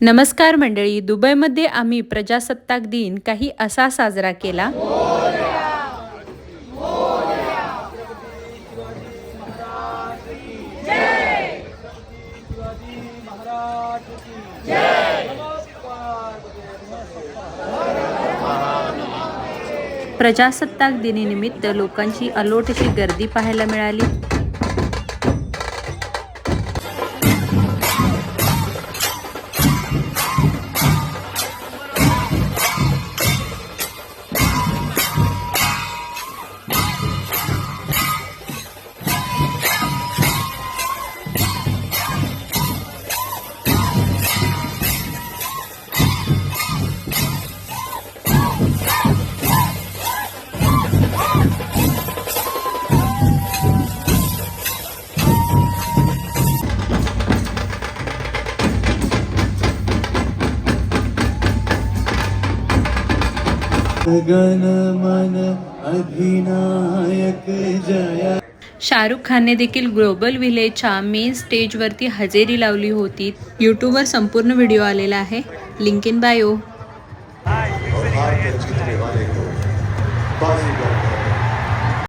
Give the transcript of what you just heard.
नमस्कार मंडळी दुबईमध्ये आम्ही प्रजासत्ताक दिन काही असा साजरा केला. प्रजासत्ताक दिनीनिमित्त लोकांची अलोटशी गर्दी पाहायला मिळाली. गणमन अधिनायक जय। शाहरुख खानने देखील ग्लोबल विलेजच्या मेन स्टेजवरती हजेरी लावली होती. यूट्यूबवर संपूर्ण व्हिडिओ आलेला आहे. Link in bio